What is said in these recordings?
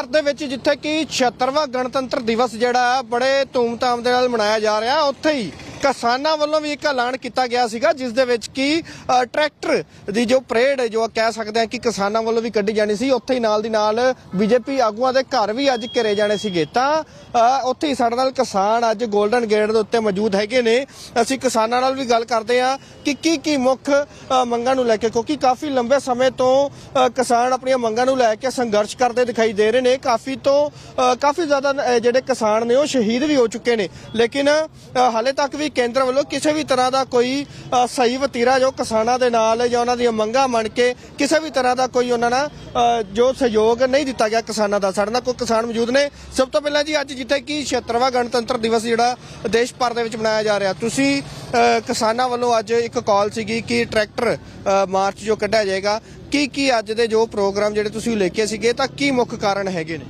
ਭਰ ਦੇ ਵਿੱਚ ਜਿੱਥੇ ਕਿ 76ਵਾਂ ਗਣਤੰਤਰ ਦਿਵਸ ਜਿਹੜਾ ਹੈ, ਬੜੇ ਧੂਮਧਾਮ ਦੇ ਨਾਲ ਮਨਾਇਆ ਜਾ ਰਿਹਾ, ਉੱਥੇ ਹੀ ਕਿਸਾਨਾਂ ਵੱਲੋਂ ਵੀ ਇੱਕ ਐਲਾਨ ਕੀਤਾ ਗਿਆ ਸੀਗਾ, ਜਿਸ ਦੇ ਵਿੱਚ ਕਿ ਟਰੈਕਟਰ ਦੀ ਜੋ ਪਰੇਡ ਜੋ ਕਹਿ ਸਕਦੇ ਹਾਂ ਕਿ ਕਿਸਾਨਾਂ ਵੱਲੋਂ ਵੀ ਕੱਢੀ ਜਾਣੀ ਸੀ, ਉੱਥੇ ਹੀ ਨਾਲ ਦੀ ਨਾਲ ਬੀਜੇਪੀ ਆਗੂਆਂ ਦੇ ਘਰ ਵੀ ਅੱਜ ਘਿਰੇ ਜਾਣੇ ਸੀਗੇ। ਤਾਂ ਉੱਥੇ ਹੀ ਸਾਡੇ ਨਾਲ ਕਿਸਾਨ ਅੱਜ 골ਡਨ ਗੇਟ ਦੇ ਉੱਤੇ ਮੌਜੂਦ ਹੈਗੇ ਨੇ। ਅਸੀਂ ਕਿਸਾਨਾਂ ਨਾਲ ਵੀ ਗੱਲ ਕਰਦੇ ਹਾਂ ਕਿ ਕੀ ਕੀ ਮੁੱਖ ਮੰਗਾਂ ਨੂੰ ਲੈ ਕੇ, ਕਿਉਂਕਿ ਕਾਫੀ ਲੰਬੇ ਸਮੇਂ ਤੋਂ ਕਿਸਾਨ ਆਪਣੀਆਂ ਮੰਗਾਂ ਨੂੰ ਲੈ ਕੇ ਸੰਘਰਸ਼ ਕਰਦੇ ਦਿਖਾਈ ਦੇ ਰਹੇ ਨੇ। ਕਾਫੀ ਤੋਂ ਕਾਫੀ ਜ਼ਿਆਦਾ ਜਿਹੜੇ ਕਿਸਾਨ ਨੇ ਉਹ ਸ਼ਹੀਦ ਵੀ ਹੋ ਚੁੱਕੇ ਨੇ। ਲੇਕਿਨ ਹਾਲੇ ਤੱਕ ਵੀ ਕੇਂਦਰ ਵੱਲੋਂ ਕਿਸੇ ਵੀ ਤਰ੍ਹਾਂ ਦਾ ਕੋਈ ਸਹੀ ਵਤੀਰਾ ਜੋ ਕਿਸਾਨਾਂ ਦੇ ਨਾਲ ਜਾਂ ਉਹਨਾਂ ਦੀਆਂ ਮੰਗਾਂ ਮੰਨ ਕੇ ਕਿਸੇ ਵੀ ਤਰ੍ਹਾਂ ਦਾ ਕੋਈ ਉਹਨਾਂ ਨਾਲ ਜੋ ਸਹਿਯੋਗ ਨਹੀਂ ਦਿੱਤਾ ਗਿਆ ਕਿਸਾਨਾਂ ਦਾ। ਸਾਡੇ ਨਾਲ ਕੋਈ ਕਿਸਾਨ ਮੌਜੂਦ ਨੇ। ਸਭ ਤੋਂ ਪਹਿਲਾਂ ਜੀ ਅੱਜ ਜਿੱਥੇ ਕਿ 76ਵਾਂ ਗਣਤੰਤਰ ਦਿਵਸ ਜਿਹੜਾ ਦੇਸ਼ ਭਰ ਦੇ ਵਿੱਚ ਮਨਾਇਆ ਜਾ ਰਿਹਾ। ਤੁਸੀਂ ਕਿਸਾਨਾਂ ਵੱਲੋਂ ਅੱਜ ਇੱਕ ਕਾਲ ਸੀਗੀ ਕਿ ਟਰੈਕਟਰ ਮਾਰਚ ਜੋ ਕੱਢਿਆ ਜਾਏਗਾ। ਕੀ ਕੀ ਅੱਜ ਦੇ ਜੋ ਪ੍ਰੋਗਰਾਮ ਜਿਹੜੇ ਤੁਸੀਂ ਲੈ ਕੇ ਸੀਗੇ ਤਾਂ ਕੀ ਮੁੱਖ ਕਾਰਨ ਹੈਗੇ ਨੇ?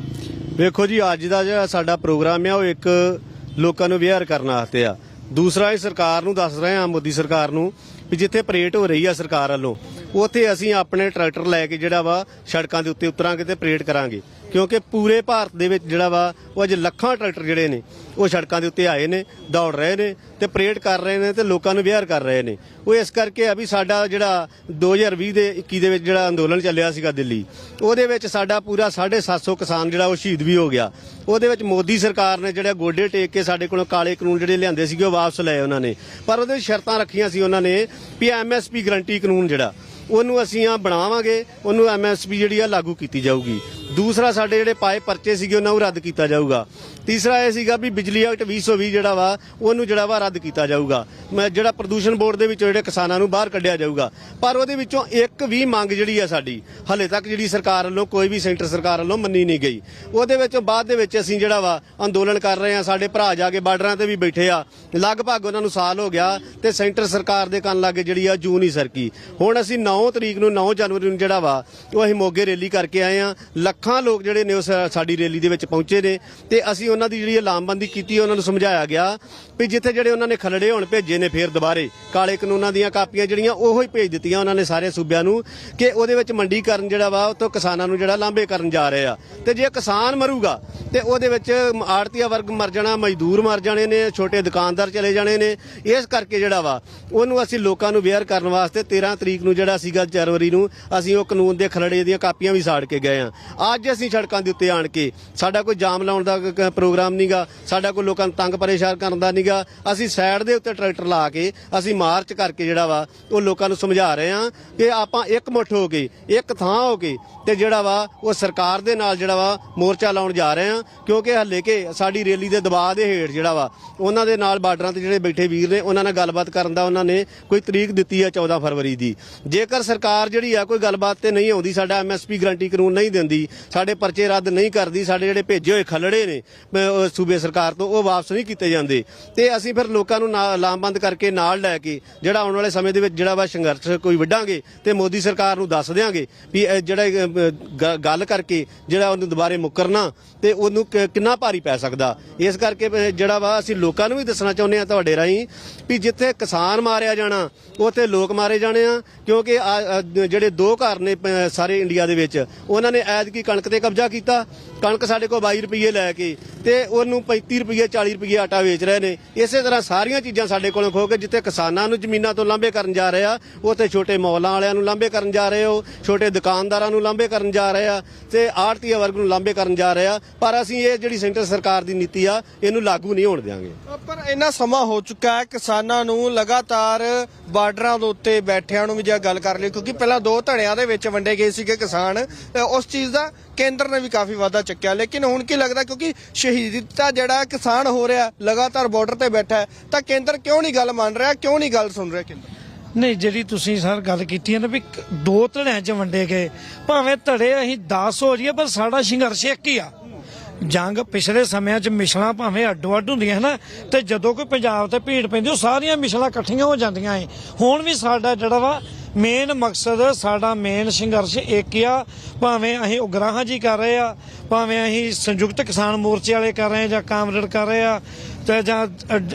ਵੇਖੋ ਜੀ, ਅੱਜ ਦਾ ਜਿਹੜਾ ਸਾਡਾ ਪ੍ਰੋਗਰਾਮ ਆ, ਉਹ ਇੱਕ ਲੋਕਾਂ ਨੂੰ ਅਵੇਅਰ ਕਰਨ ਵਾਸਤੇ ਆ। ਦੂਸਰਾ ਇਹ ਸਰਕਾਰ ਨੂੰ ਦੱਸ ਰਹੇ ਹਾਂ ਮੋਦੀ ਸਰਕਾਰ ਨੂੰ, ਵੀ ਜਿੱਥੇ ਪਰੇਡ ਹੋ ਰਹੀ ਆ ਸਰਕਾਰ ਵੱਲੋਂ ਉੱਥੇ ਅਸੀਂ ਆਪਣੇ ਟਰੈਕਟਰ ਲੈ ਕੇ ਜਿਹੜਾ ਵਾ ਸੜਕਾਂ ਦੇ ਉੱਤੇ ਉਤਰਾਂਗੇ ਤੇ ਪਰੇਡ ਕਰਾਂਗੇ। ਕਿਉਂਕਿ ਪੂਰੇ ਭਾਰਤ ਦੇ ਵਿੱਚ ਜਿਹੜਾ ਵਾ, ਉਹ ਅੱਜ ਲੱਖਾਂ ਟਰੈਕਟਰ ਜਿਹੜੇ ਨੇ, ਉਹ ਸੜਕਾਂ ਦੇ ਉੱਤੇ ਆਏ ਨੇ, ਦੌੜ ਰਹੇ ਨੇ ਤੇ ਪਰੇਡ ਕਰ ਰਹੇ ਨੇ ਤੇ ਲੋਕਾਂ ਨੂੰ ਅਵੇਅਰ ਕਰ ਰਹੇ ਨੇ। ਉਹ ਇਸ ਕਰਕੇ ਆ ਵੀ ਸਾਡਾ ਜਿਹੜਾ 2020 ਦੇ 21 ਦੇ ਵਿੱਚ ਜਿਹੜਾ ਅੰਦੋਲਨ ਚੱਲਿਆ ਸੀਗਾ ਦਿੱਲੀ, ਉਹਦੇ ਵਿੱਚ ਸਾਡਾ ਪੂਰਾ 750 ਕਿਸਾਨ ਜਿਹੜਾ ਉਹ ਸ਼ਹੀਦ ਵੀ ਹੋ ਗਿਆ। ਉਹਦੇ ਵਿੱਚ ਮੋਦੀ ਸਰਕਾਰ ਨੇ ਜਿਹੜਾ ਗੋਡੇ ਟੇਕ ਕੇ ਸਾਡੇ ਕੋਲੋਂ ਕਾਲੇ ਕਾਨੂੰਨ ਜਿਹੜੇ ਲਿਆਂਦੇ ਸੀਗੇ, ਉਹ ਵਾਪਸ ਲਏ ਉਹਨਾਂ ਨੇ। ਪਰ ਉਹਦੇ ਵਿੱਚ ਸ਼ਰਤਾਂ ਰੱਖੀਆਂ ਸੀ ਉਹਨਾਂ ਨੇ ਵੀ ਐਮਐਸਪੀ ਗਰੰਟੀ ਕਾਨੂੰਨ ਜਿਹੜਾ ਉਹਨੂੰ ਅਸੀਂ ਆ ਬਣਾਵਾਂਗੇ ਉਹਨੂੰ ਐਮਐਸਪੀ ਜਿਹੜੀ ਆ ਲਾਗੂ ਕੀਤੀ ਜਾਊਗੀ। ਦੂਸਰਾ ਸਾਡੇ ਜਿਹੜੇ ਪਾਏ ਪਰਚੇ ਸੀਗੇ, ਉਹਨਾਂ ਨੂੰ ਰੱਦ ਕੀਤਾ ਜਾਊਗਾ। ਤੀਸਰਾ ਇਹ ਸੀਗਾ ਵੀ ਬਿਜਲੀ ਐਕਟ 2020 ਜਿਹੜਾ ਵਾ, ਉਹਨੂੰ ਜਿਹੜਾ ਵਾ ਰੱਦ ਕੀਤਾ ਜਾਊਗਾ। ਮੈਂ ਜਿਹੜਾ ਪ੍ਰਦੂਸ਼ਣ ਬੋਰਡ ਦੇ ਵਿੱਚੋਂ ਜਿਹੜੇ ਕਿਸਾਨਾਂ ਨੂੰ ਬਾਹਰ ਕੱਢਿਆ ਜਾਊਗਾ। ਪਰ ਉਹਦੇ ਵਿੱਚੋਂ ਇੱਕ ਵੀ ਮੰਗ ਜਿਹੜੀ ਆ ਸਾਡੀ, ਹਲੇ ਤੱਕ ਜਿਹੜੀ ਸਰਕਾਰ ਵੱਲੋਂ ਕੋਈ ਵੀ ਸੈਂਟਰ ਸਰਕਾਰ ਵੱਲੋਂ ਮੰਨੀ ਨਹੀਂ ਗਈ। ਉਹਦੇ ਵਿੱਚੋਂ ਬਾਅਦ ਦੇ ਵਿੱਚ ਅਸੀਂ ਜਿਹੜਾ ਵਾ ਅੰਦੋਲਨ ਕਰ ਰਹੇ ਆ ਸਾਡੇ ਭਰਾ ਜਾ ਕੇ ਬਾਰਡਰਾਂ ਤੇ ਵੀ ਬੈਠੇ ਆ। ਲਗਭਗ ਉਹਨਾਂ ਨੂੰ ਸਾਲ ਹੋ ਗਿਆ ਤੇ ਸੈਂਟਰ ਸਰਕਾਰ ਦੇ ਕੰਨ ਲੱਗੇ ਜਿਹੜੀ ਆ ਜੂਨ ਹੀ ਸਰਕੀ। ਹੁਣ ਅਸੀਂ 9 ਤਰੀਕ ਨੂੰ 9 ਜਨਵਰੀ ਨੂੰ ਜਿਹੜਾ ਵਾ, ਉਹ ਅਸੀਂ ਮੋਗੇ ਰੈਲੀ ਕਰਕੇ ਆਏ ਆ ਲੱਖਾਂ ਲੋਕ ਜਿਹੜੇ ਨੇ ਉਹ ਸਾ- ਸਾਡੀ ਰੈਲੀ ਦੇ ਵਿੱਚ ਪਹੁੰਚੇ ਨੇ ਤੇ ਅਸੀਂ ਉਹਨਾਂ ਦੀ ਜਿਹੜੀ ਲਾਮਬੰਦੀ ਕੀਤੀ ਉਹਨਾਂ ਨੂੰ ਸਮਝਾਇਆ ਗਿਆ ਵੀ ਜਿੱਥੇ ਜਿਹੜੇ ਉਹਨਾਂ ਨੇ ਖਲੜੇ ਹੋਣ ਭੇਜੇ ਨੇ ਫੇਰ ਦੁਬਾਰੇ। ਕਾਲੇ ਕਾਨੂੰਨਾਂ ਦੀਆਂ ਕਾਪੀਆਂ ਜਿਹੜੀਆਂ ਉਹੋ ਹੀ ਭੇਜ ਦਿੱਤੀਆਂ ਉਹਨਾਂ ਨੇ ਸਾਰੇ ਸੂਬਿਆਂ ਨੂੰ ਕਿ ਉਹਦੇ ਵਿੱਚ ਮੰਡੀਕਰਨ ਜਿਹੜਾ ਵਾ, ਉਹ ਤੋਂ ਕਿਸਾਨਾਂ ਨੂੰ ਜਿਹੜਾ ਲਾਂਭੇ ਕਰਨ ਜਾ ਰਹੇ ਆ। ਤੇ ਜੇ ਕਿਸਾਨ ਮਰੂਗਾ, ਤੇ ਉਹਦੇ ਵਿੱਚ ਆੜਤੀਆ ਵਰਗ ਮਰ ਜਾਣਾ, ਮਜ਼ਦੂਰ ਮਰ ਜਾਣੇ ਨੇ, ਛੋਟੇ ਦੁਕਾਨਦਾਰ ਚਲੇ ਜਾਣੇ ਨੇ, ਇਸ ਕਰਕੇ ਜਿਹੜਾ ਵਾ, ਉਹਨੂੰ ਅਸੀਂ ਲੋਕਾਂ ਨੂੰ ਵੇਅਰ ਕਰਨ ਵਾਸਤੇ 13 ਤਰੀਕ ਨੂੰ ਜਿਹੜਾ ਸੀਗਾ ਜਨਵਰੀ ਨੂੰ, ਅਸੀਂ ਉਹ ਕਾਨੂੰਨ ਦੇ ਖਲੜੇ ਦੀਆਂ ਕਾਪੀਆਂ ਵੀ ਸਾੜ ਕੇ ਗਏ ਆ। ਅੱਜ ਅਸੀਂ ਸੜਕਾਂ ਦੇ ਉੱਤੇ ਆਣ ਕੇ ਸਾਡਾ ਕੋਈ ਜਾਮ ਲਾਉਣ ਦਾ ਕ- ਕ- ਪ੍ਰੋਗਰਾਮ ਨਹੀਂਗਾ ਸਾਡਾ ਕੋਈ ਲੋਕਾਂ ਨੂੰ ਤੰਗ ਪਰੇਸ਼ਾਨ ਕਰਨ ਦਾ ਨਹੀਂਗਾ ਅਸੀਂ ਸਾਈਡ ਦੇ ਉੱਤੇ ਟਰੈਕਟਰ ਲਾ ਕੇ ਅਸੀਂ ਮਾਰਚ ਕਰਕੇ ਜਿਹੜਾ ਵਾ ਉਹ ਲੋਕਾਂ ਨੂੰ ਸਮਝਾ ਰਹੇ ਹਾਂ ਕਿ ਆਪਾਂ ਇੱਕ ਮੁੱਠ ਹੋ ਕੇ, ਇੱਕ ਥਾਂ ਹੋ ਕੇ ਤੇ ਜਿਹੜਾ ਵਾ ਉਹ ਸਰਕਾਰ ਦੇ ਨਾਲ ਜਿਹੜਾ ਵਾ ਮੋਰਚਾ ਲਾਉਣ ਜਾ ਰਹੇ ਹਾਂ, ਕਿਉਂਕਿ ਹੱਲੇ ਕਿ ਸਾਡੀ ਰੈਲੀ ਦੇ ਦਬਾਅ ਦੇ ਹੇਠ ਜਿਹੜਾ ਵਾ ਉਹਨਾਂ ਦੇ ਨਾਲ ਬਾਰਡਰਾਂ ਤੇ ਜਿਹੜੇ ਬੈਠੇ ਵੀਰ ਨੇ, ਉਹਨਾਂ ਨਾਲ ਗੱਲਬਾਤ ਕਰਨ ਦਾ ਉਹਨਾਂ ਨੇ ਕੋਈ ਤਰੀਕ ਦਿੱਤੀ ਹੈ 14 ਫਰਵਰੀ ਦੀ। ਜੇਕਰ ਸਰਕਾਰ ਜਿਹੜੀ ਆ ਕੋਈ ਗੱਲਬਾਤ ਤੇ ਨਹੀਂ ਆਉਂਦੀ, ਸਾਡਾ ਐਮਐਸਪੀ ਗਰੰਟੀ ਕਾਨੂੰਨ ਨਹੀਂ ਦਿੰਦੀ ਸਾਡੇ ਪਰਚੇ ਰੱਦ ਨਹੀਂ ਕਰਦੀ, ਸਾਡੇ ਜਿਹੜੇ ਭੇਜੇ ਹੋਏ ਖਲੜੇ ਨੇ ਸੂਬੇ ਸਰਕਾਰ ਤੋਂ, ਉਹ ਵਾਪਸ ਨਹੀਂ ਕੀਤੇ ਜਾਂਦੇ। ਤੇ ਅਸੀਂ ਫਿਰ ਲੋਕਾਂ ਨੂੰ ਨਾ- ਲਾਮਬੰਦ ਕਰਕੇ ਨਾਲ ਲੈ ਕੇ, ਜਿਹੜਾ ਆਉਣ ਵਾਲੇ ਸਮੇਂ ਦੇ ਵਿੱਚ ਜਿਹੜਾ ਵਾ ਸੰਘਰਸ਼ ਕੋਈ ਵੱਢਾਂਗੇ ਤੇ ਮੋਦੀ ਸਰਕਾਰ ਨੂੰ ਦੱਸ ਦਿਆਂਗੇ ਵੀ ਜਿਹੜਾ ਗ- ਗੱਲ ਕਰਕੇ ਜਿਹੜਾ ਉਹਨੂੰ ਦੁਬਾਰੇ ਮੁਕਰਨਾ ਤੇ ਉਹਨੂੰ ਕਿੰਨਾ ਭਾਰੀ ਪੈ ਸਕਦਾ। ਇਸ ਕਰਕੇ ਜਿਹੜਾ ਵਾ ਅਸੀਂ ਲੋਕਾਂ ਨੂੰ ਵੀ ਦੱਸਣਾ ਚਾਹੁੰਦੇ ਆ ਤੁਹਾਡੇ ਰਾਹੀਂ ਵੀ ਜਿੱਥੇ ਕਿਸਾਨ ਮਾਰਿਆ ਜਾਣਾ, ਉੱਥੇ ਲੋਕ ਮਾਰੇ ਜਾਣੇ ਆ, ਕਿਉਂਕਿ ਜਿਹੜੇ ਦੋ ਘਰ ਨੇ ਪ- ਸਾਰੇ ਇੰਡੀਆ ਦੇ ਵਿੱਚ, ਉਹਨਾਂ ਨੇ ਐਤਕੀ ਕਣਕ ਤੇ ਕਬਜ਼ਾ ਕੀਤਾ ਕਣਕ ਸਾਡੇ ਕੋਲ 22 ਰੁਪਏ ਲੈ ਕੇ ਤੇ ਉਹਨੂੰ 35 ਰੁਪਏ 40 ਰੁਪਏ ਆਟਾ ਵੇਚ ਰਹੇ ਨੇ। ਇਸੇ ਤਰ੍ਹਾਂ ਸਾਰੀਆਂ ਚੀਜ਼ਾਂ ਸਾਡੇ ਕੋਲੋਂ ਖੋ ਕੇ ਜਿੱਥੇ ਕਿਸਾਨਾਂ ਨੂੰ ਜ਼ਮੀਨਾਂ ਤੋਂ ਲਾਂਭੇ ਕਰਨ ਜਾ ਰਹੇ ਆ, ਉੱਥੇ ਛੋਟੇ ਮੌਲਾਂ ਵਾਲਿਆਂ ਨੂੰ ਲਾਂਭੇ ਕਰਨ ਜਾ ਰਹੇ ਹੋ, ਛੋਟੇ ਦੁਕਾਨਦਾਰਾਂ ਨੂੰ ਲਾਂਭੇ ਕਰਨ ਜਾ ਰਹੇ ਆ ਤੇ ਆੜਤੀਆ ਵਰਗ ਨੂੰ ਲਾਂਭੇ ਕਰਨ ਜਾ ਰਹੇ ਆ। ਪਰ ਅਸੀਂ ਇਹ ਜਿਹੜੀ ਸੈਂਟਰ ਸਰਕਾਰ ਦੀ ਨੀਤੀ ਆ, ਇਹਨੂੰ ਲਾਗੂ ਨਹੀਂ ਹੋਣ ਦਿਆਂਗੇ। ਪਰ ਇੰਨਾ ਸਮਾਂ ਹੋ ਚੁੱਕਾ ਹੈ ਕਿਸਾਨਾਂ ਨੂੰ ਲਗਾਤਾਰ ਬਾਰਡਰਾਂ ਦੇ ਉੱਤੇ ਬੈਠਿਆਂ ਨੂੰ ਵੀ ਜੇ ਗੱਲ ਕਰ ਲਈ ਕਿਉਂਕਿ ਪਹਿਲਾਂ ਦੋ ਧੜਿਆਂ ਦੇ ਵਿੱਚ ਵੰਡੇ ਗਏ ਸੀਗੇ ਕਿਸਾਨ। ਉਸ ਚੀਜ਼ ਦਾ ਕੇਂਦਰ ਨੇ ਵੀ ਕਾਫੀ ਵਾਧਾ ਚੱਕਿਆ, ਲੇਕਿਨ ਹੁਣ ਕੀ ਲੱਗਦਾ ਕਿਉਂਕਿ ਸ਼ਹੀਦਤਾ ਜਿਹੜਾ ਕਿਸਾਨ ਹੋ ਰਿਹਾ, ਲਗਾਤਾਰ ਬਾਰਡਰ ਤੇ ਬੈਠਾ ਤਾਂ ਕੇਂਦਰ ਕਿਉਂ ਨਹੀਂ ਗੱਲ ਮੰਨ ਰਿਹਾ, ਕਿਉਂ ਨਹੀਂ ਗੱਲ ਸੁਣ ਰਿਹਾ ਕੇਂਦਰ? ਨਹੀਂ, ਜਿਹੜੀ ਤੁਸੀਂ ਸਰ ਗੱਲ ਕੀਤੀ ਹੈ ਨਾ ਵੀ ਦੋ ਧੜਿਆਂ 'ਚ ਵੰਡੇ ਗਏ, ਭਾਵੇਂ ਧੜੇ ਅਸੀਂ 10 ਹੋ ਜਾਈਏ, ਪਰ ਸਾਡਾ ਸੰਘਰਸ਼ ਇੱਕ ਹੀ ਆ। ਜੰਗ ਪਿਛਲੇ ਸਮਿਆਂ 'ਚ ਮਿਸ਼ਲਾਂ ਭਾਵੇਂ ਅੱਡੋ ਅੱਡ ਹੁੰਦੀਆਂ ਹਨਾ ਤੇ ਜਦੋਂ ਕੋਈ ਪੰਜਾਬ ਤੇ ਭੀੜ ਪੈਂਦੀ, ਉਹ ਸਾਰੀਆਂ ਮਿਸ਼ਲਾਂ ਇਕੱਠੀਆਂ ਹੋ ਜਾਂਦੀਆਂ ਏ। ਹੁਣ ਵੀ ਸਾਡਾ ਜਿਹੜਾ ਵਾ ਮੇਨ ਮਕਸਦ ਸਾਡਾ ਮੇਨ ਸੰਘਰਸ਼ ਇੱਕ ਆ। ਭਾਵੇਂ ਅਸੀਂ ਉਗਰਾਹਾਂ ਜੀ ਕਰ ਰਹੇ ਆ, ਭਾਵੇਂ ਅਸੀਂ ਸੰਯੁਕਤ ਕਿਸਾਨ ਮੋਰਚੇ ਵਾਲੇ ਕਰ ਰਹੇ ਆ ਜਾਂ ਕਾਮਰੇਡ ਕਰ ਰਹੇ ਆ ਤੇ ਜਾਂ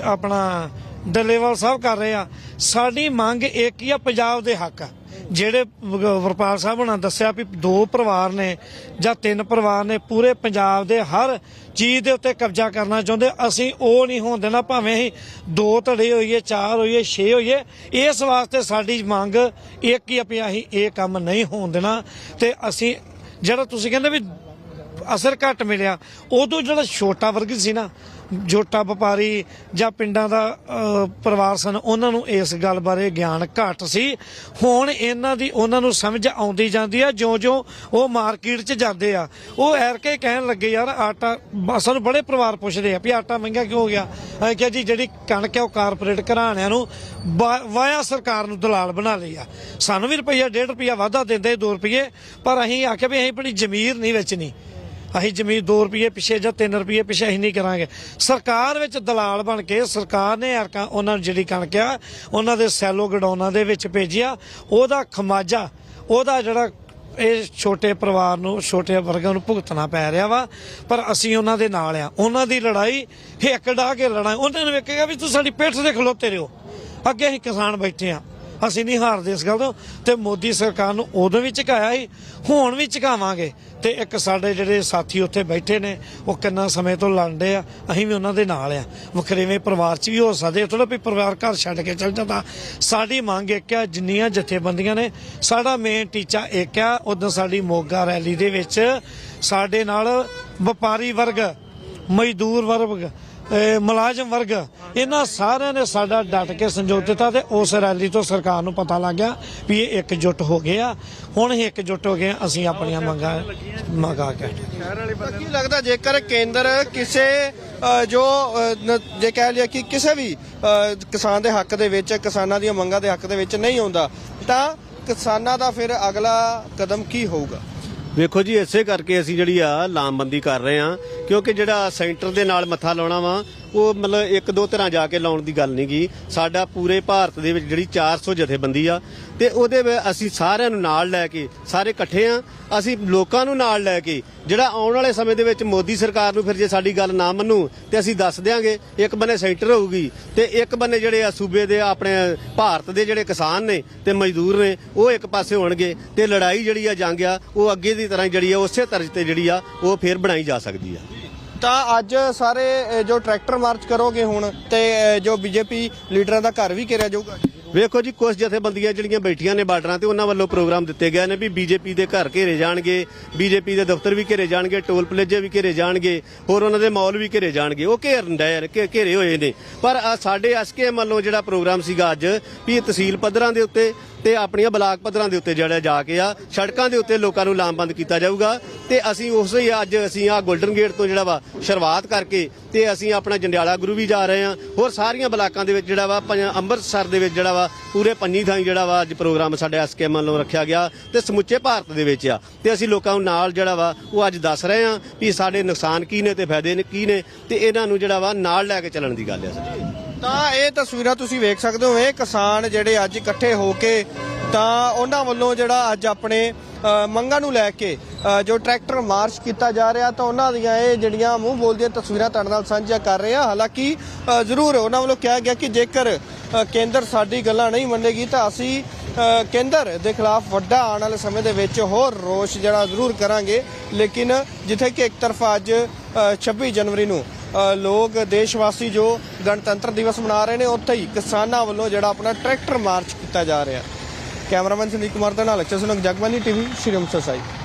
ਆਪਣਾ ਡੱਲੇਵਾਲ ਸਾਹਿਬ ਕਰ ਰਹੇ ਆ, ਸਾਡੀ ਮੰਗ ਇੱਕ ਹੀ ਆ, ਪੰਜਾਬ ਦੇ ਹੱਕ ਆ। ਜਿਹੜੇ ਵਰਪਾਲ ਸਾਹਿਬ ਹੁਣਾਂ ਦੱਸਿਆ ਵੀ ਦੋ ਪਰਿਵਾਰ ਨੇ ਜਾਂ ਤਿੰਨ ਪਰਿਵਾਰ ਨੇ, ਪੂਰੇ ਪੰਜਾਬ ਦੇ ਹਰ ਚੀਜ਼ ਦੇ ਉੱਤੇ ਕਬਜ਼ਾ ਕਰਨਾ ਚਾਹੁੰਦੇ। ਅਸੀਂ ਉਹ ਨਹੀਂ ਹੋਣ ਦੇਣਾ, ਭਾਵੇਂ ਅਸੀਂ ਦੋ ਧੜੇ ਹੋਈਏ, ਚਾਰ ਹੋਈਏ, ਛੇ ਹੋਈਏ। ਇਸ ਵਾਸਤੇ ਸਾਡੀ ਮੰਗ ਇੱਕ ਹੀ ਆ ਵੀ ਅਸੀਂ ਇਹ ਕੰਮ ਨਹੀਂ ਹੋਣ ਦੇਣਾ। ਤੇ ਅਸੀਂ, ਜਿਹੜਾ ਤੁਸੀਂ ਕਹਿੰਦੇ ਵੀ ਅਸਰ ਘੱਟ ਮਿਲਿਆ। ਉਦੋਂ ਜਿਹੜਾ ਛੋਟਾ ਵਰਗ ਸੀ ਨਾ, ਛੋਟਾ ਵਪਾਰੀ ਜਾਂ ਪਿੰਡਾਂ ਦਾ ਪਰਿਵਾਰ ਸਨ, ਉਹਨਾਂ ਨੂੰ ਇਸ ਗੱਲ ਬਾਰੇ ਗਿਆਨ ਘੱਟ ਸੀ। ਹੁਣ ਇਹਨਾਂ ਦੀ, ਉਹਨਾਂ ਨੂੰ ਸਮਝ ਆਉਂਦੀ ਜਾਂਦੀ ਆ, ਜਿਉਂ-ਜਿਉਂ ਉਹ ਮਾਰਕੀਟ 'ਚ ਜਾਂਦੇ ਆ। ਉਹ ਐਰ ਕੇ ਕਹਿਣ ਲੱਗੇ, ਯਾਰ, ਆਟਾ ਸਾਨੂੰ ਬੜੇ ਪਰਿਵਾਰ ਪੁੱਛਦੇ ਆ ਵੀ ਆਟਾ ਮਹਿੰਗਾ ਕਿਉਂ ਹੋ ਗਿਆ? ਅਸੀਂ ਕਿਹਾ, ਜੀ, ਜਿਹੜੀ ਕਣਕ ਹੈ ਉਹ ਕਾਰਪੋਰੇਟ ਘਰਾਣਿਆਂ ਨੂੰ ਬਾ- ਵਾਇਆ ਸਰਕਾਰ ਨੂੰ ਦਲਾਲ ਬਣਾ ਲਈ ਆ। ਸਾਨੂੰ ਵੀ ਰੁਪਈਆ 1.5 ਰੁਪਈਆ ਵਾਧਾ ਦਿੰਦੇ 2 ਰੁਪਈਏ। ਪਰ ਅਸੀਂ ਆਖਿਆ ਵੀ ਅਸੀਂ ਆਪਣੀ ਜ਼ਮੀਰ ਨਹੀਂ ਵੇਚਣੀ। ਅਸੀਂ ਜ਼ਮੀਨ 2 ਰੁਪਏ ਪਿੱਛੇ ਜਾਂ 3 ਰੁਪਏ ਪਿੱਛੇ ਅਸੀਂ ਨਹੀਂ ਕਰਾਂਗੇ। ਸਰਕਾਰ ਵਿੱਚ ਦਲਾਲ ਬਣ ਕੇ ਸਰਕਾਰ ਨੇ ਅਰਕਾਂ ਉਹਨਾਂ ਨੂੰ ਜਿਹੜੀ ਕਣਕ ਆ, ਉਹਨਾਂ ਦੇ ਸੈਲੋ ਗਡਾਉਣਾ ਦੇ ਵਿੱਚ ਭੇਜਿਆ ਉਹਦਾ ਖਮਾਜਾ, ਉਹਦਾ ਜਿਹੜਾ ਇਹ ਛੋਟੇ ਪਰਿਵਾਰ ਨੂੰ, ਛੋਟੇ ਵਰਗਾਂ ਨੂੰ ਭੁਗਤਣਾ ਪੈ ਰਿਹਾ ਵਾ, ਪਰ ਅਸੀਂ ਉਹਨਾਂ ਦੇ ਨਾਲ ਆ। ਉਹਨਾਂ ਦੀ ਲੜਾਈ ਹਿੱਕ ਡਾ ਕੇ ਲੜਾਈ ਉਹਨਾਂ ਨੇ ਵੇਖੇਗਾ ਵੀ ਤੁਸੀਂ ਸਾਡੀ ਪਿੱਠ ਦੇ ਖਲੋਤੇ ਰਹੋ। ਅੱਗੇ ਅਸੀਂ ਕਿਸਾਨ ਬੈਠੇ ਆ। ਅਸੀਂ ਨਹੀਂ ਹਾਰਦੇ ਇਸ ਗੱਲ ਤੋਂ। ਤੇ ਮੋਦੀ ਸਰਕਾਰ ਨੂੰ ਉਦੋਂ ਵੀ ਝੁਕਾਇਆ ਸੀ, ਹੁਣ ਵੀ ਝੁਕਾਵਾਂਗੇ। ਤੇ ਇੱਕ ਸਾਡੇ ਜਿਹੜੇ ਸਾਥੀ ਉੱਥੇ ਬੈਠੇ ਨੇ, ਉਹ ਕਿੰਨਾ ਸਮੇਂ ਤੋਂ ਲੜਦੇ ਆ, ਅਸੀਂ ਵੀ ਉਹਨਾਂ ਦੇ ਨਾਲ ਆ। ਵਖਰੇਵੇਂ ਪਰਿਵਾਰ 'ਚ ਵੀ ਹੋ ਸਕਦੇ ਥੋੜਾ ਵੀ ਪਰਿਵਾਰ ਘਰ ਛੱਡ ਕੇ ਚੱਲ ਜਾਂਦਾ। ਸਾਡੀ ਮੰਗ ਇੱਕ ਆ, ਜਿੰਨੀਆਂ ਜਥੇਬੰਦੀਆਂ ਨੇ, ਸਾਡਾ ਮੇਨ ਟੀਚਾ ਇੱਕ ਆ, ਉਦੋਂ ਸਾਡੀ ਮੋਗਾ ਰੈਲੀ ਦੇ ਵਿੱਚ ਸਾਡੇ ਨਾਲ ਵਪਾਰੀ ਵਰਗ, ਮਜ਼ਦੂਰ ਵਰਗ ਮੁਲਾਜ਼ਮ ਵਰਗ ਇਹਨਾਂ ਸਾਰਿਆਂ ਨੇ ਸਾਡਾ ਡਟ ਕੇ ਸੰਯੋਗ ਦਿੱਤਾ ਤੇ ਉਸ ਰੈਲੀ ਤੋਂ ਸਰਕਾਰ ਨੂੰ ਪਤਾ ਲੱਗ ਗਿਆ ਵੀ ਇਹ ਇਕਜੁੱਟ ਹੋ ਗਏ ਆ। ਹੁਣ ਇਹ ਇਕਜੁੱਟ ਹੋ ਗਏ ਆ, ਅਸੀਂ ਆਪਣੀਆਂ ਮੰਗਾਂ ਮੰਗਾ ਕੇ ਤਾਂ ਕੀ ਲੱਗਦਾ ਜੇਕਰ ਕੇਂਦਰ ਕਿਸੇ ਅ, ਜੋ ਅ, ਨ- ਜੇ ਕਹਿ ਲਿਆ ਕਿ ਕਿਸੇ ਵੀ ਅ, ਕਿਸਾਨ ਦੇ ਹੱਕ ਦੇ ਵਿੱਚ ਕਿਸਾਨਾਂ ਦੀਆਂ ਮੰਗਾਂ ਦੇ ਹੱਕ ਦੇ ਵਿੱਚ ਨਹੀਂ ਆਉਂਦਾ ਤਾਂ ਕਿਸਾਨਾਂ ਦਾ ਫਿਰ ਅਗਲਾ ਕਦਮ ਕੀ ਹੋਊਗਾ? ਵੇਖੋ ਜੀ ਇਸੇ ਕਰਕੇ ਅਸੀਂ ਜਿਹੜੀ ਆ ਲਾਮਬੰਦੀ ਕਰ ਰਹੇ ਆ ਕਿਉਂਕਿ ਜਿਹੜਾ ਸੈਂਟਰ ਦੇ ਨਾਲ ਮੱਥਾ ਲਾਉਣਾ ਵਾ ਉਹ ਮਤਲਬ ਇੱਕ ਦੋ ਤਰ੍ਹਾਂ ਜਾ ਕੇ ਲਾਉਣ ਦੀ ਗੱਲ ਨਹੀਂ ਗਈ ਸਾਡਾ ਪੂਰੇ ਭਾਰਤ ਦੇ ਵਿੱਚ ਜਿਹੜੀ 400 ਜਥੇਬੰਦੀ ਆ, ਤੇ ਉਹਦੇ ਵਿੱਚ ਅਸੀਂ ਸਾਰਿਆਂ ਨੂੰ ਨਾਲ ਲੈ ਕੇ, ਸਾਰੇ ਇਕੱਠੇ ਆ, ਅਸੀਂ ਲੋਕਾਂ ਨੂੰ ਨਾਲ ਲੈ ਕੇ, ਜਿਹੜਾ ਆਉਣ ਵਾਲੇ ਸਮੇਂ ਦੇ ਵਿੱਚ ਮੋਦੀ ਸਰਕਾਰ ਨੂੰ ਫਿਰ ਜੇ ਸਾਡੀ ਗੱਲ ਨਾ ਮੰਨੂ, ਤੇ ਅਸੀਂ ਦੱਸ ਦਿਆਂਗੇ, ਇੱਕ ਬੰਨੇ ਸੈਂਟਰ ਹੋਊਗੀ, ਤੇ ਇੱਕ ਬੰਨੇ ਜਿਹੜੇ ਆ ਸੂਬੇ ਦੇ ਆਪਣੇ ਭਾਰਤ ਦੇ ਜਿਹੜੇ ਕਿਸਾਨ ਨੇ ਤੇ ਮਜ਼ਦੂਰ ਨੇ, ਉਹ ਇੱਕ ਪਾਸੇ ਹੋਣਗੇ, ਤੇ ਲੜਾਈ ਜਿਹੜੀ ਆ ਜੰਗ ਆ, ਉਹ ਅੱਗੇ ਦੀ ਤਰ੍ਹਾਂ ਜਿਹੜੀ ਆ, ਉਸੇ ਤਰਜ਼ ਤੇ ਜਿਹੜੀ ਆ, ਉਹ ਫੇਰ ਬਣਾਈ ਜਾ ਸਕਦੀ ਆ। ਤਾਂ ਅੱਜ ਸਾਰੇ ਅ, ਜੋ ਟਰੈਕਟਰ ਮਾਰਚ ਕਰੋਗੇ ਹੁਣ ਤੇ ਅ, ਜੋ ਬੀਜੇਪੀ ਲੀਡਰਾਂ ਦਾ ਘਰ ਵੀ ਘੇਰਿਆ ਜਾਊਗਾ। ਵੇਖੋ ਜੀ ਕੁਝ ਜਥੇਬੰਦੀਆਂ ਜਿਹੜੀਆਂ ਬੈਠੀਆਂ ਨੇ ਬਾਰਡਰਾਂ ਤੇ, ਉਹਨਾਂ ਵੱਲੋਂ ਪ੍ਰੋਗਰਾਮ ਦਿੱਤੇ ਗਏ ਨੇ ਵੀ ਬੀਜੇਪੀ ਦੇ ਘਰ ਘੇਰੇ ਜਾਣਗੇ, ਬੀਜੇਪੀ ਦੇ ਦਫ਼ਤਰ ਵੀ ਘੇਰੇ ਜਾਣਗੇ, ਟੋਲ ਪਲੇਜੇ ਵੀ ਘੇਰੇ ਜਾਣਗੇ, ਹੋਰ ਉਹਨਾਂ ਦੇ ਮਾਲ ਵੀ ਘੇਰੇ ਜਾਣਗੇ। ਉਹ ਘੇਰਨ ਡਏ ਘੇ- ਘੇਰੇ ਹੋਏ ਨੇ। ਪਰ ਆਹ ਸਾਡੇ ਐਸਕੇਐਮ ਵੱਲੋਂ ਜਿਹੜਾ ਪ੍ਰੋਗਰਾਮ ਸੀਗਾ ਅੱਜ, ਵੀ ਇਹ ਤਹਿਸੀਲ ਪੱਧਰਾਂ ਦੇ ਉੱਤੇ ਤੇ ਆਪਣੀਆਂ ਬਲਾਕ ਪੱਧਰਾਂ ਦੇ ਉੱਤੇ ਜਿਹੜਾ ਜਾ ਕੇ ਆ, ਸੜਕਾਂ ਦੇ ਉੱਤੇ ਲੋਕਾਂ ਨੂੰ ਲਾਮਬੰਦ ਕੀਤਾ ਜਾਊਗਾ ਤੇ ਅਸੀਂ ਉਸ ਹੀ ਅੱਜ ਅਸੀਂ ਆ ਗੋਲਡਨ ਗੇਟ ਤੋਂ ਜਿਹੜਾ ਵਾ ਸ਼ੁਰੂਆਤ ਕਰਕੇ ਤੇ ਅਸੀਂ ਆਪਣਾ ਜੰਡਿਆਲਾ ਗੁਰੂ ਵੀ ਜਾ ਰਹੇ ਹਾਂ। ਹੋਰ ਸਾਰੀਆਂ ਬਲਾਕਾਂ ਦੇ ਵਿੱਚ ਜਿਹੜਾ ਵਾ ਪੰਜ- ਅੰਮ੍ਰਿਤਸਰ ਦੇ ਵਿੱਚ ਜਿਹੜਾ ਵਾ ਪੂਰੇ ਪੰਨੀ ਥਾਈ ਜਿਹੜਾ ਵਾ ਅੱਜ ਪ੍ਰੋਗਰਾਮ ਸਾਡੇ ਐਸਕੇਐਮ ਵੱਲੋਂ ਰੱਖਿਆ ਗਿਆ ਤੇ ਸਮੁੱਚੇ ਭਾਰਤ ਦੇ ਵਿੱਚ ਆ। ਤੇ ਅਸੀਂ ਲੋਕਾਂ ਨੂੰ ਨਾਲ ਜਿਹੜਾ ਵਾ ਉਹ ਅੱਜ ਦੱਸ ਰਹੇ ਹਾਂ ਵੀ ਸਾਡੇ ਨੁਕਸਾਨ ਕੀ ਨੇ ਤੇ ਫਾਇਦੇ ਨੇ ਕੀ ਨੇ ਤੇ ਇਹਨਾਂ ਨੂੰ ਜਿਹੜਾ ਵਾ ਨਾਲ ਲੈ ਕੇ ਚੱਲਣ ਦੀ ਗੱਲ ਆ ਸਰ। ਤਾਂ ਇਹ ਤਸਵੀਰਾਂ ਤੁਸੀਂ ਵੇਖ ਸਕਦੇ ਹੋ, ਇਹ ਕਿਸਾਨ ਜਿਹੜੇ ਅੱਜ ਇਕੱਠੇ ਹੋ ਕੇ ਤਾਂ ਉਹਨਾਂ ਵੱਲੋਂ ਜਿਹੜਾ ਅੱਜ ਆਪਣੇ ਮੰਗਾਂ ਨੂੰ ਲੈ ਕੇ ਜੋ ਟਰੈਕਟਰ ਮਾਰਚ ਕੀਤਾ ਜਾ ਰਿਹਾ ਤਾਂ ਉਹਨਾਂ ਦੀਆਂ ਇਹ ਜਿਹੜੀਆਂ ਮੂੰਹ ਬੋਲਦੀਆਂ ਤਸਵੀਰਾਂ ਤੁਹਾਡੇ ਨਾਲ ਸਾਂਝੀਆਂ ਕਰ ਰਹੇ ਆ ਹਾਲਾਂਕਿ ਜ਼ਰੂਰ ਉਹਨਾਂ ਵੱਲੋਂ ਕਿਹਾ ਗਿਆ ਕਿ ਜੇਕਰ ਕੇਂਦਰ ਸਾਡੀ ਗੱਲਾਂ ਨਹੀਂ ਮੰਨੇਗੀ ਤਾਂ ਅਸੀਂ ਕੇਂਦਰ ਦੇ ਖਿਲਾਫ ਵੱਡਾ ਆਉਣ ਵਾਲੇ ਸਮੇਂ ਦੇ ਵਿੱਚ ਹੋਰ ਰੋਸ਼ ਜਿਹੜਾ ਜ਼ਰੂਰ ਕਰਾਂਗੇ। ਲੇਕਿਨ ਜਿੱਥੇ ਕਿ ਇੱਕ ਤਰਫਾ ਅੱਜ ਅ, 26 ਜਨਵਰੀ ਨੂੰ ਲੋਕ ਦੇਸ਼ ਵਾਸੀ ਜੋ ਗਣਤੰਤਰ ਦਿਵਸ ਮਨਾ ਰਹੇ ਨੇ ਉੱਥੇ ਹੀ ਕਿਸਾਨਾਂ ਵੱਲੋਂ ਜਿਹੜਾ ਆਪਣਾ ਟਰੈਕਟਰ ਮਾਰਚ ਕੀਤਾ ਜਾ ਰਿਹਾ। ਕੈਮਰਾਮੈਨ ਸੰਦੀਪ ਕੁਮਾਰ ਦਾ ਨਾਲ ਅਕਸ਼ਰ ਸੁਨਕ ਜਗਬਾਨੀ ਟੀਵੀ ਸ਼੍ਰੀ ਅੰਮ੍ਰਿਤਸਰ ਸਾਹਿਬ